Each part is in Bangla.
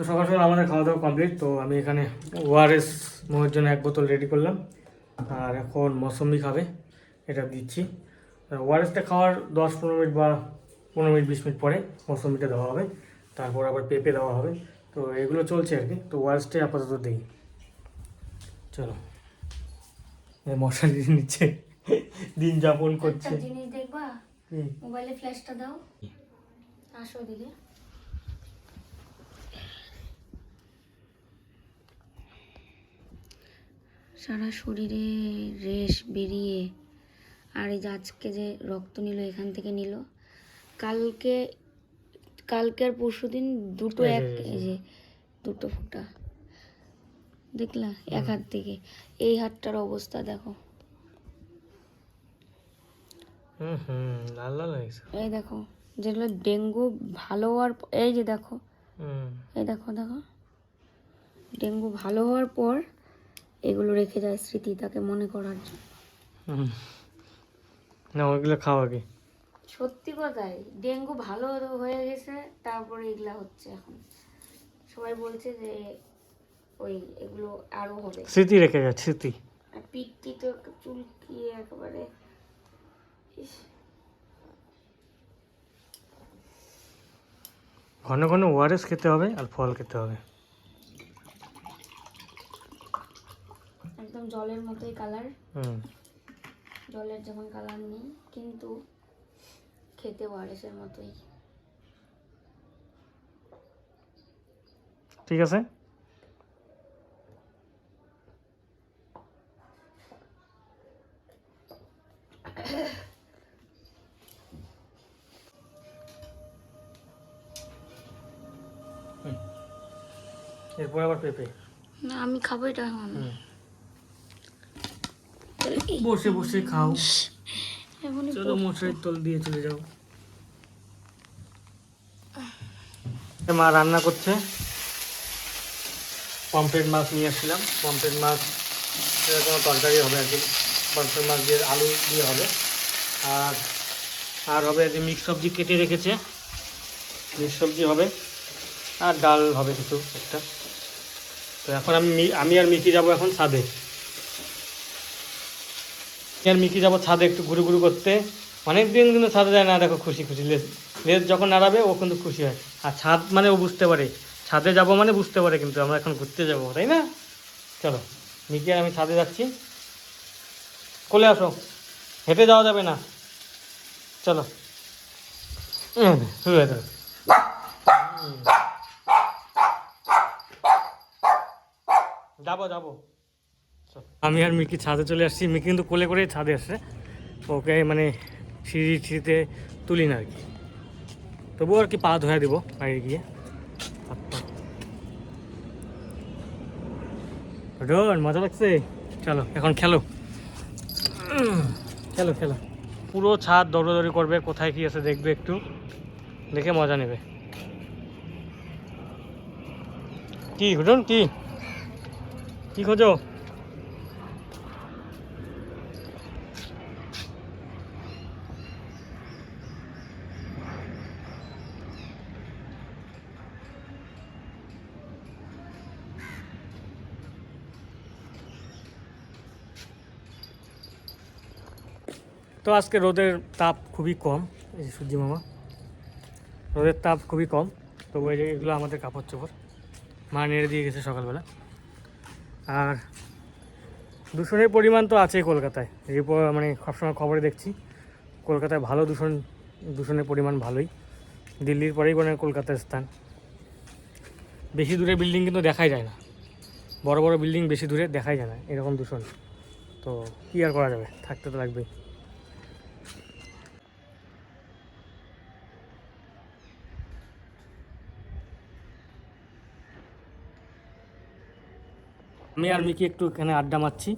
তো সকাল সকাল আমাদের খাওয়া দাওয়া কমপ্লিট তো আমি এখানে ওআরএস মোয়ের জন্য এক বোতল রেডি করলাম। আর এখন মৌসম্বি খাবে এটা দিচ্ছি। ওআরএসটা খাওয়ার দশ পনেরো মিনিট বা পনেরো মিনিট বিশ মিনিট পরে মৌসম্বিটা দেওয়া হবে। তারপর আবার পেঁপে দেওয়া হবে। তো এগুলো চলছে আর কি তো ওআরএসটাই আপাতত দিই। চলো। মশারি নিচ্ছে। দিন যাপন করছে। জিনিস দেখবা? মোবাইলে ফ্ল্যাশটা দাও। আসো দিকে সারা শরীরে রেশ বেরিয়ে আর এই যে আজকে যে রক্ত নিল এখান থেকে নিল। কালকে কালকে আর পরশু দিন দুটো এক যে। দুটো ফোঁটা। দেখলা? এক হাত থেকে। এই হাতটার অবস্থা দেখো। হুম হুম লাল লাল হয়েছে এই দেখো যেগুলো ডেঙ্গু ভালো হওয়ার এই যে দেখো। হুম। এই দেখো দেখো। ডেঙ্গু ভালো হওয়ার পর এগুলো রেখে যায় স্মৃতি তাকে মনে করার জন্য। হুম। না ওইগুলো খাও আগে সত্যি কথাই ডেঙ্গু ভালো হয়ে গেছে তারপরে এগুলা হচ্ছে এখন। সবাই বলছে যে ওই এগুলো আরও হবে। স্মৃতি রেখে যা স্মৃতি। আর পিঠটি তো চুলকিয়ে একেবারে ইস, ঘন ঘন ওআরএস খেতে হবে আর ফল খেতে হবে। জলের মতোই কালার জলের যেমন কালার নেই কিন্তু খেতে ওয়ারেসের মতোই। ঠিক আছে। এরপর আবার পেঁপে? না আমি খাব এটা এখন। বসে বসে খাও। চলো মশারির তল দিয়ে চলে যাও। মা রান্না করছে। পমফ্রেট মাছ নিয়ে আসছিলাম। পমফ্রেট মাছ কোনো তরকারি হবে আর কি। পমফ্রেট মাছ দিয়ে আলু দিয়ে হবে। আর আর হবে যে মিক্স সবজি কেটে রেখেছে। মিক্স সবজি হবে। আর ডাল হবে কিছু একটা। তো এখন আমি আমি আর মিকি যাব এখন ছাদে। আর মিকি যাব ছাদে একটু ঘুরু ঘুরু করতে। অনেক দিন কিন্তু ছাদে যায় না, দেখো খুশি খুশি। লেজ লেজ যখন নাড়াবে, ও কিন্তু খুশি হয়। আর ছাদ মানে ও বুঝতে পারে। ছাদে যাব মানে বুঝতে পারে কিন্তু আমরা এখন ঘুরতে যাব, তাই না? চলো, মিকি আর আমি ছাদে যাচ্ছি। কোলে আসো। হেঁটে যাওয়া যাবে না। চলো। শুরু হয়ে যাব যাব। আমি আর মিকি ছাদে চলে আসছি। মিকি কিন্তু কোলে করে ছাদে আসছে ওকে মানে সিঁড়ি সিঁড়িতে তুলি না আর কি। তবুও আর কি পা ধোয়া দেবো বাইরে গিয়ে। হাত মজা লাগছে? চলো, এখন খেলো। খেলো খেলো। পুরো ছাদ দৌড়াদৌড়ি করবে, কোথায় কি আছে দেখবে একটু। দেখে মজা নেবে। কি হুটন কি? কি খোঁজো? তো আজকে রোদের তাপ খুবই কম, এই যে সূর্যি মামা। রোদের তাপ খুবই কম, তো ওই যে এগুলো আমাদের কাপড় চোপড়, মা নেড়ে দিয়ে গেছে সকালবেলা। আর দূষণের পরিমাণ তো আছেই কলকাতায়। রিপোর্ট মানে সবসময় খবরে দেখছি, কলকাতায় ভালো দূষণ, দূষণের পরিমাণ ভালোই। দিল্লির পরেই মানে কলকাতার স্থান। বেশি দূরে বিল্ডিং কিন্তু দেখাই যায় না। বড় বড় বিল্ডিং বেশি দূরে দেখাই যায় না, এরকম দূষণ। তো কী আর করা যাবে? থাকতে তো লাগবেই। আমি আর মিকি একটু এখানে আড্ডা মারছি।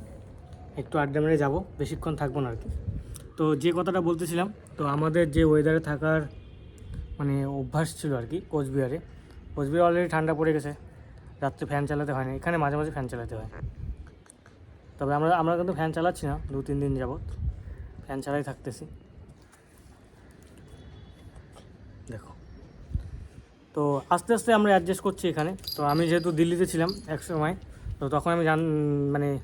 একটু আড্ডা মেরে যাব, বেশিক্ষণ থাকব না আর কি। তো যে কথাটা বলতেছিলাম, তো আমাদের যে ওয়েদারে থাকার মানে অভ্যাস ছিল আর কি, কোচবিহারে। কোচবিহার অলরেডি ঠান্ডা পড়ে গেছে। রাত্রে ফ্যান চালাতে হয় না। এখানে মাঝে মাঝে ফ্যান চালাতে হয়। তবে আমরা আমরা কিন্তু ফ্যান চালাচ্ছি না, দু তিন দিন যাবত ফ্যান চালাই থাকতেছি। দেখো। তো আস্তে আস্তে আমরা অ্যাডজাস্ট করছি এখানে। তো আমি যেহেতু দিল্লিতে ছিলাম এক সময় তো তখন আমি জান মানে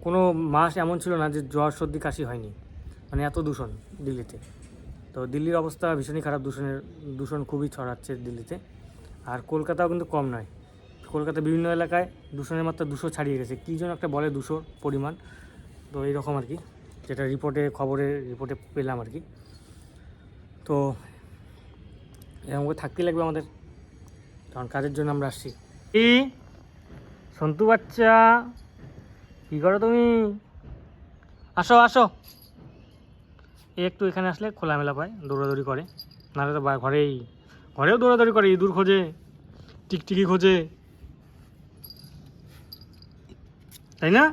কোনো মাস এমন ছিল না যে জ্বর, সর্দি, কাশি হয়নি। মানে এত দূষণ দিল্লিতে। তো দিল্লির অবস্থা ভীষণই খারাপ। দূষণের দূষণ খুবই ছড়াচ্ছে দিল্লিতে। আর কলকাতাও কিন্তু কম নয়। কলকাতা বিভিন্ন এলাকায় দূষণের মাত্রা দুশো ছাড়িয়ে গেছে। কী যেন একটা বলে দুশোর পরিমাণ। তো এইরকম আর কি। যেটা রিপোর্টে, খবরে, রিপোর্টে পেলাম আর কি। তো এরকম করে থাকতেই লাগবে আমাদের। কারণ কাজের জন্য আমরা আসছি। সন্তু বাচ্চা, কী করো তুমি? আসো আসো। একটু এখানে আসলে খোলামেলা পায়, দৌড়াদৌড়ি করে। নাহলে তো ঘরেই, ঘরেও দৌড়াদৌড়ি করে, ইঁদুর খোঁজে, টিকটিকি খোঁজে। তাই না?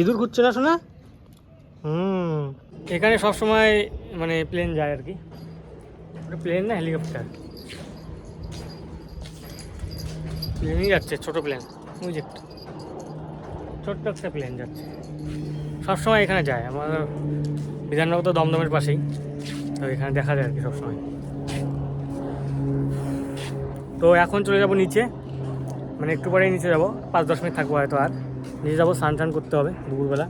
ইঁদুর খুঁজছে না শোনা? হুম, এখানে সব সময় মানে প্লেন যায় আর কি। প্লেন না হেলিকপ্টার প্লেনই যাচ্ছে, ছোট প্লেন ওই ছোট্ট একটা প্লেন যাচ্ছে। সবসময় এখানে যায়। আমার বিধাননগর তো দমদমের পাশেই। তো এখানে দেখা যায় আর কি সবসময়। তো এখন চলে যাব নিচে। মানে একটু পরেই নিচে যাব। পাঁচ দশ মিনিট থাকব হয়তো আর। নিচে যাব, স্নান টান করতে হবে দুপুরবেলা।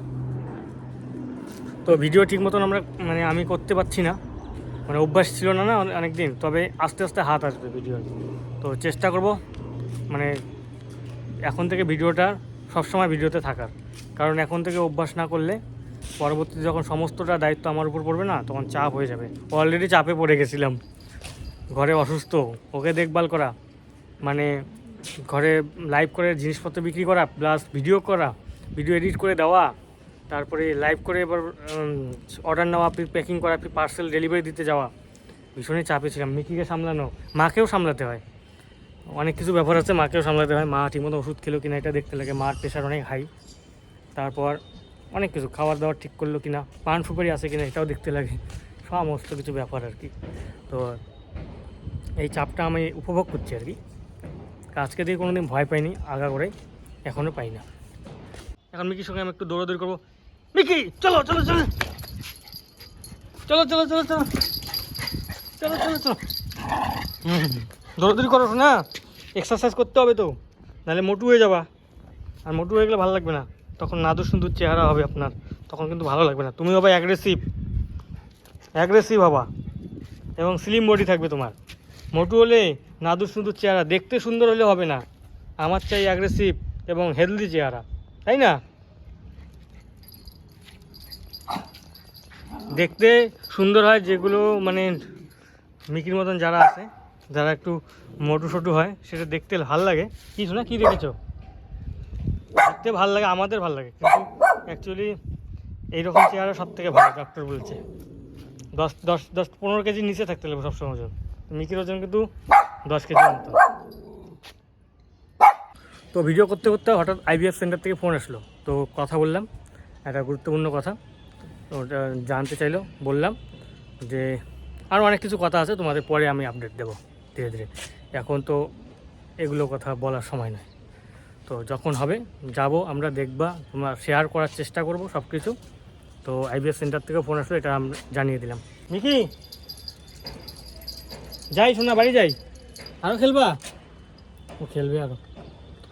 তো ভিডিও ঠিক মতন আমরা মানে আমি করতে পারছি না। মানে অভ্যাস ছিল না না অনেক দিন। তবে আস্তে আস্তে হাত আসবে ভিডিও তো চেষ্টা করব মানে এখন থেকে ভিডিওটা সবসময় ভিডিওতে থাকার। কারণ এখন থেকে অভ্যাস না করলে পরবর্তীতে যখন সমস্তটা দায়িত্ব আমার উপর পড়বে না, তখন চাপ হয়ে যাবে। অলরেডি চাপে পড়ে গেছিলাম। ঘরে অসুস্থ, ওকে দেখভাল করা মানে ঘরে লাইভ করে জিনিসপত্র বিক্রি করা প্লাস ভিডিও করা ভিডিও এডিট করে দেওয়া, তারপরে লাইভ করে এবার অর্ডার নেওয়া প্যাকিং করা পার্সেল ডেলিভারি দিতে যাওয়া, ভীষণই চাপে ছিলাম। মিকিকে সামলানো, মাকেও সামলাতে হয়। অনেক কিছু ব্যাপার আছে, মাকেও সামলাতে হয়। মা ঠিকমতো ওষুধ খেলো কিনা এটা দেখতে লাগে। মার প্রেশার অনেক হাই তারপর অনেক কিছু, খাবার দাবার ঠিক করল কিনা, পান সুপারি আছে কিনা এটাও দেখতে লাগে। সমস্ত কিছু ব্যাপার আর কি। তো এই চাপটা আমি উপভোগ করছি আর কি। আজকে দিয়ে কোনো দিন ভয় পাইনি, আগা করে এখনও পাই না। এখন মিকির সঙ্গে আমি একটু দৌড়াদৌড়ি করব। মিকি, চলো চলো চলো। চলো চলো চলো চলো। চলো চলো চলো। দৌড়াদৌড়ি করো না এক্সারসাইজ করতে হবে তো, নাহলে মোটু হয়ে যাবা। আর মোটু হয়ে গেলে ভালো লাগবে না। তখন নাদুর সুন্দর চেহারা হবে আপনার, তখন কিন্তু ভালো লাগবে না। তুমি হবে অ্যাগ্রেসিভ অ্যাগ্রেসিভ হবা এবং স্লিম বডি থাকবে তোমার। মোটু হলে নাদুর সুন্দর চেহারা, দেখতে সুন্দর হলে হবে না। আমার চাই অ্যাগ্রেসিভ এবং হেলদি চেহারা, তাই না? দেখতে সুন্দর হয় যেগুলো মানে মিকির মতন যারা আছে। যারা একটু মোটু সোটু হয়, সেটা দেখতে ভালো লাগে। কি শোনা কি দেখেছ? দেখতে ভালো লাগে, আমাদের ভালো লাগে, কিন্তু অ্যাকচুয়ালি এইরকম চেহারা সব থেকে ভালো ডক্টর বলছে। দশ দশ দশ, পনেরো কেজি নিচে থাকতে লাগবে সবসময় ওজন। মিকির ওজন কিন্তু দশ কেজির মতো। তো ভিডিও করতে করতে হঠাৎ আইবিএফ সেন্টার থেকে ফোন আসলো। তো কথা বললাম, একটা গুরুত্বপূর্ণ কথা। ওটা জানতে চাইলো, বললাম যে আরও অনেক কিছু কথা আছে, তোমাদের পরে আমি আপডেট দেবো। ধীরে ধীরে। এখন তো এগুলো কথা বলার সময় নয়। তো যখন হবে, যাব, আমরা দেখবা, তোমরা শেয়ার করার চেষ্টা করব সব কিছু তো আইবিএস সেন্টার থেকে ফোন আসলো, এটা আমরা জানিয়ে দিলাম। মিকি! যাই শোনা বাড়ি যাই। আরও খেলবা? ও খেলবে আরও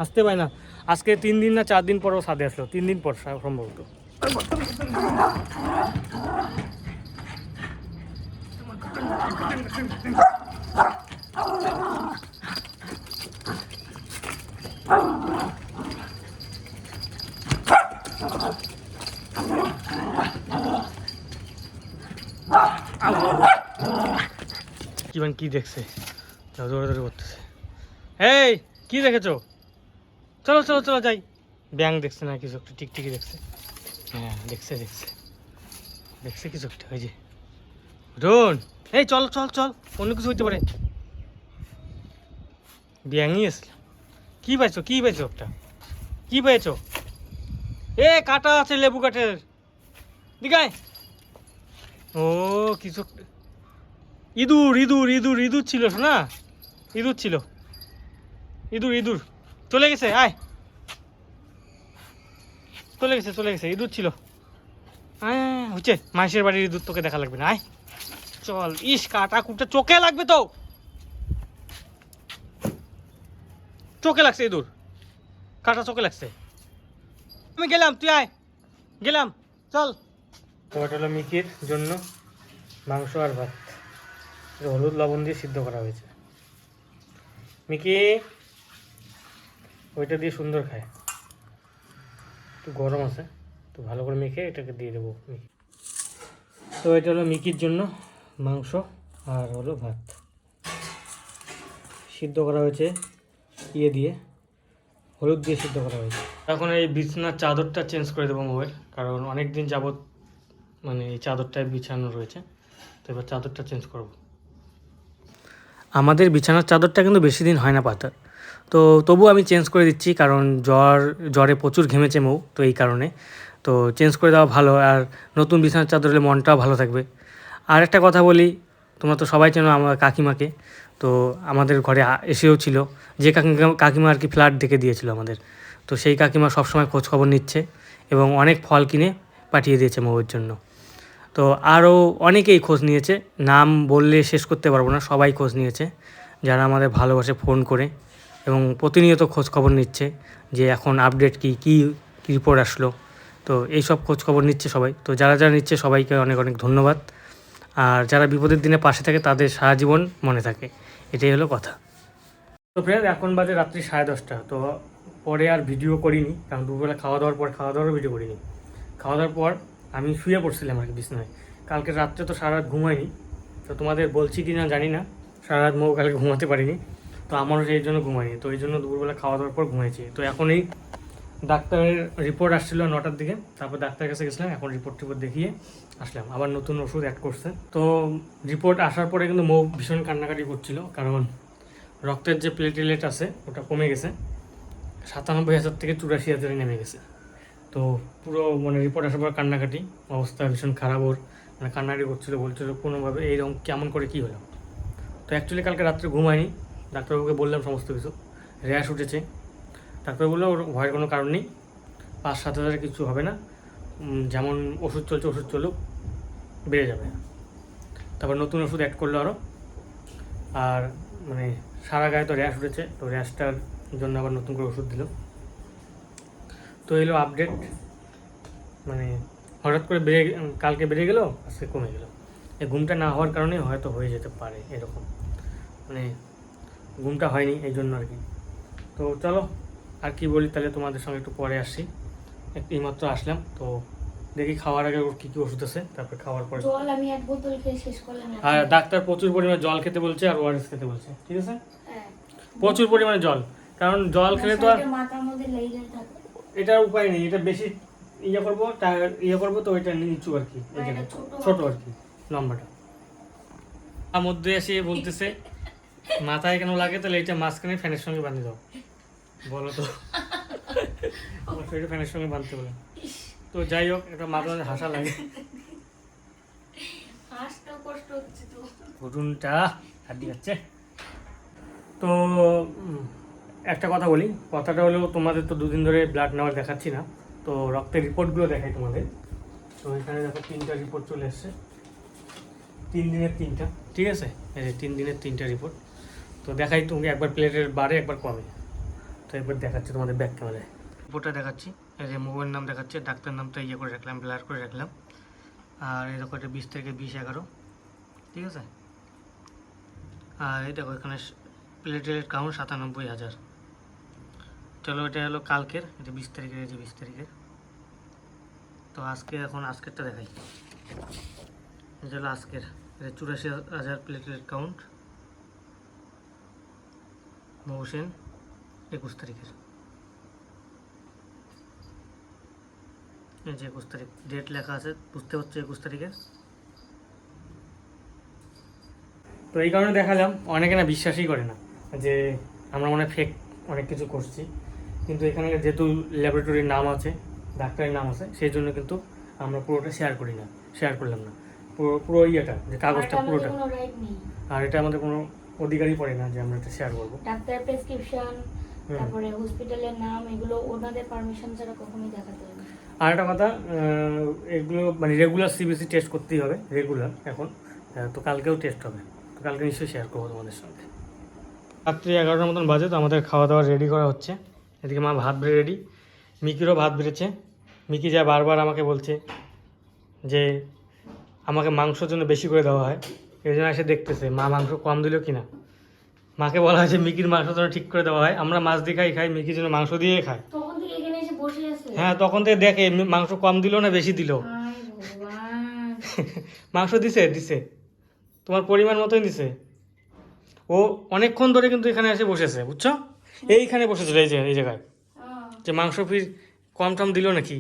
আসতে পায় না। আজকে তিন দিন না চার দিন পরও সাদে আসলো। তিন দিন পর সম্ভবত। কিমান কি দেখছে। দৌড়াদৌড়ি করতেছে। এই, কি দেখেছ? চলো চলো চলো, যাই। ব্যাং দেখছে না কিছু একটা টিকটিকি দেখছে। হ্যাঁ দেখছে দেখছে। দেখছে কিছু একটা ওই যে। রোন, এই, চল চল চল, অন্য কিছু হইতে পারে। ব্যাংই আসলাম কি পাইছো কি পাইছো একটা? কি পেয়েছ এ, কাটা আছে লেবু কাঠের। দিগায় ও, কিছু ইঁদুর ইঁদুর ইঁদুর ইঁদুর ছিল না ইঁদুর ছিল। ইঁদুর ইঁদুর। চলে গেছে আয়। চলে গেছে চলে গেছে ইঁদুর ছিল। আয়, হচ্ছে মাসের বাড়ির ইঁদুর তোকে দেখা লাগবে না আয়। চল ইস কাটা কুটা চোখে লাগবে তো। চোখে লাগছে ইঁদুর। কাটা চোখে লাগছে। আমি গেলাম তুই আয়। গেলাম চল। হলো মিকির জন্য মাংস আর ভাত। হলুদ লবণ দিয়ে সিদ্ধ করা হয়েছে। মিকি, ওইটা দিয়ে সুন্দর খায়। একটু গরম আছে, তো ভালো করে মেখে এটাকে দিয়ে দেবো মিকি। তো এটা হলো মিকির জন্য মাংস আর হলো ভাত। সিদ্ধ করা হয়েছে ইয়ে দিয়ে, হলুদ দিয়ে সিদ্ধ করা হয়েছে। এখন এই বিছানার চাদরটা চেঞ্জ করে দেবো মোবাইল, কারণ অনেক দিন যাবত মানে এই চাদরটায় বিছানো রয়েছে, তো এবার চাদরটা চেঞ্জ করব। আমাদের বিছানার চাদরটা কিন্তু বেশি দিন হয় না পাতার। তো তবু আমি চেঞ্জ করে দিচ্ছি কারণ জ্বর, জ্বরে প্রচুর ঘেমেছে মৌ, তো এই কারণে। তো চেঞ্জ করে দেওয়া ভালো আর নতুন বিছানার চাদর হলে মনটাও ভালো থাকবে। আর একটা কথা বলি, তোমরা তো সবাই চেনো আমার কাকিমাকে, তো আমাদের ঘরে এসেও ছিল। যে কাকিমা কাকিমা আর কি ফ্ল্যাট দেখে দিয়েছিল আমাদের। তো সেই কাকিমা সবসময় খোঁজ খবর নিচ্ছে এবং অনেক ফল কিনে পাঠিয়ে দিয়েছে মৌয়ের জন্য। তো আরও অনেকেই খোঁজ নিয়েছে। নাম বললে শেষ করতে পারব না, সবাই খোঁজ নিয়েছে। যারা আমাদের ভালোবাসে ফোন করে এবং প্রতিনিয়ত খোঁজ খবর নিচ্ছে যে এখন আপডেট কী কী রিপোর্ট আসলো। তো এই সব খোঁজ খবর নিচ্ছে সবাই। তো যারা যারা নিচ্ছে সবাইকে অনেক অনেক ধন্যবাদ। আর যারা বিপদের দিনে পাশে থাকে তাদের সারা জীবন মনে থাকে। এটাই হলো কথা। তো ফ্রেন্ড এখন বাজে রাত্রি সাড়ে দশটা। তো পরে আর ভিডিও করিনি, কারণ দুপুরবেলা খাওয়া দাওয়ার পর খাওয়া দাওয়ারও ভিডিও করিনি। খাওয়া দাওয়ার পর আমি শুয়ে পড়ছিলাম আর কি, বিছনায়। কালকে রাত্রে তো সারা রাত ঘুমাইনি। তো তোমাদের বলছি কি না জানি না। সারা রাত মৌ কালকে ঘুমাতে পারিনি। তো আমারও সেই জন্য ঘুমাইনি। তো এই জন্য দুপুরবেলা খাওয়া দাওয়ার পর ঘুমাইছি। তো এখন এই ডাক্তারের রিপোর্ট আসছিল নটার দিকে। তারপর ডাক্তারের কাছে গেছিলাম। এখন রিপোর্ট টিপোর্ট দেখিয়ে আসলাম। আবার নতুন ওষুধ অ্যাড করছে। তো রিপোর্ট আসার পরে কিন্তু মৌ ভীষণ কান্নাকাটি করছিল। কারণ রক্তের যে প্লেটলেট আছে, ওটা কমে গেছে। সাতানব্বই হাজার থেকে চুরাশি হাজারে নেমে গেছে। তো পুরো মানে রিপোর্ট আসার পর কান্নাকাটি, অবস্থা ভীষণ খারাপ ওর। মানে কান্নাকাটি করছিল, বলছিল কোনোভাবে এইরকম কেমন করে কী হলো। তো অ্যাকচুয়ালি কালকে রাত্রে ঘুমায়নি ডাক্তারবাবুকে বললাম সমস্ত কিছু। র্যাশ উঠেছে। ডাক্তার বলল, ওর ভয়ের কোনো কারণ নেই। পাঁচ সাত হাজারে কিছু হবে না। যেমন ওষুধ চলছে, ওষুধ চলুক, বেড়ে যাবে। তারপর নতুন ওষুধ অ্যাড করল আরও আর মানে সারা গায়ে তো র্যাশ উঠেছে। তো র্যাশটার জন্য আবার নতুন করে ওষুধ দিল। তো এলো আপডেট মানে হঠাৎ করে বেড়ে কালকে বেড়ে গেল আজকে কমে গেল। এই ঘুমটা না হওয়ার কারণে হয়তো হয়ে যেতে পারে এরকম। মানে ঘুমটা হয়নি এই জন্য আর কি। তো চলো আর কি বলি তাহলে তোমাদের সঙ্গে একটু পরে আসছি। একটু এইমাত্র আসলাম তো দেখি খাওয়ার আগে ওর কী কী ওষুধ আছে তারপর খাওয়ার পরে। জল আমি এক বোতল খেয়ে শেষ করলাম। আর ডাক্তার প্রচুর পরিমাণে জল খেতে বলছে আর ওআরএস খেতে বলছে ঠিক আছে? হ্যাঁ। প্রচুর পরিমাণে জল কারণ জল খেলে তো আর মাথার মধ্যে লেগে থাকে। এটার উপায় নেই এটা বেশি ইয়ে করব টা- ইয়ে করব তো ওইটা নিচু আর কি আর ছোট ছোট আর কি লম্বাটা। তার মধ্যে এসে বলতেছে মাথায় কেন লাগে তাহলে এটা মাঝখানে ফ্যানের সঙ্গে বাঁধে দাও। বলো তো। আমার ফ্যানের সঙ্গে বাঁধতে বলে তো যাই হোক এটা মাথা মাঝে হাসা লাগে। হাসতেও কষ্ট হচ্ছে তো। ঘটুনটা হাড্ডি যাচ্ছে। তো একটা কথা বলি। কথাটা হলো, তোমাদের তো দুদিন ধরে ব্লাড নেওয়ার দেখাচ্ছি না। তো রক্তের রিপোর্টগুলো দেখাই তোমাদের। তো এখানে দেখো তিনটা রিপোর্ট চলে এসছে। তিন দিনের তিনটা, ঠিক আছে? এই যে তিন দিনের তিনটা রিপোর্ট তো দেখাই তুমি, একবার প্লেটের বারে, একবার কমে। তো একবার দেখাচ্ছি তোমাদের ব্যাক ক্যামেরায় রিপোর্টটা দেখাচ্ছি। এই যে মোবাইল নাম দেখাচ্ছে, ডাক্তার নামটা ইয়ে করে রাখলাম ব্লার করে রাখলাম। আর দেখো, এটা বিশ থেকে বিশ এগারো। ঠিক আছে? আর এই দেখো, এখানে প্লেটের কাউন্ট সাতানব্বই হাজার। চলো এটা হলো কালকের, এটা বিশ তারিখের এই যে বিশ তারিখের। তো আজকে এখন আজকেরটা দেখাই। এটা হলো আজকের। এটা চুরাশি হাজার প্লেটেলেট কাউন্ট মৌসেন একুশ তারিখের। এই যে একুশ তারিখ। ডেট লেখা আছে, বুঝতে পারছ একুশ তারিখের? তো এই কারণে দেখালাম, অনেকে না বিশ্বাসই করে না যে আমরা মনে ফেক অনেক কিছু করছি। কিন্তু এখানে যেহেতু ল্যাবরেটরির নাম আছে ডাক্তারের নাম আছে সেই জন্য কিন্তু আমরা পুরোটা শেয়ার করি না শেয়ার করলাম না। পুরো পুরো ইয়েটা যে কাগজটা পুরোটা। আর এটা আমাদের কোনো অধিকারই পড়ে না যে আমরা এটা শেয়ার করব। ডাক্তার প্রেসক্রিপশন তারপরে হসপিটালের নাম এগুলো ওনাদের পারমিশন ছাড়া কখনোই দেখাতে হবে আর একটা কথা এগুলো মানে রেগুলার সিবিসি টেস্ট করতেই হবে রেগুলার এখন। তো কালকেও টেস্ট হবে। তো কালকে নিশ্চয়ই শেয়ার করব তোমাদের সঙ্গে। রাত্রি এগারোটার মতন বাজে তো আমাদের খাওয়া দাওয়া রেডি করা হচ্ছে। এদিকে মা ভাত বেড়ে রেডি। মিকিরও ভাত বেড়েছে। মিকি যা বারবার আমাকে বলছে যে আমাকে মাংসর জন্য বেশি করে দেওয়া হয়। এই জন্য এসে দেখতেছে মা মাংস কম দিল কি না মাকে বলা হয়েছে মিকির মাংস যেন ঠিক করে দেওয়া হয়। আমরা মাছ দিয়ে খাই খাই মিকির জন্য মাংস দিয়ে খাই হ্যাঁ তখন থেকে দেখে মাংস কম দিল না বেশি দিল? মাংস দিছে দিছে। তোমার পরিমাণ মতোই দিছে। ও অনেকক্ষণ ধরে কিন্তু এখানে এসে বসেছে বুঝছ? এইখানে বসেছিল এই যে এই জায়গায়। যে মাংস ফির কম টম দিল নাকি?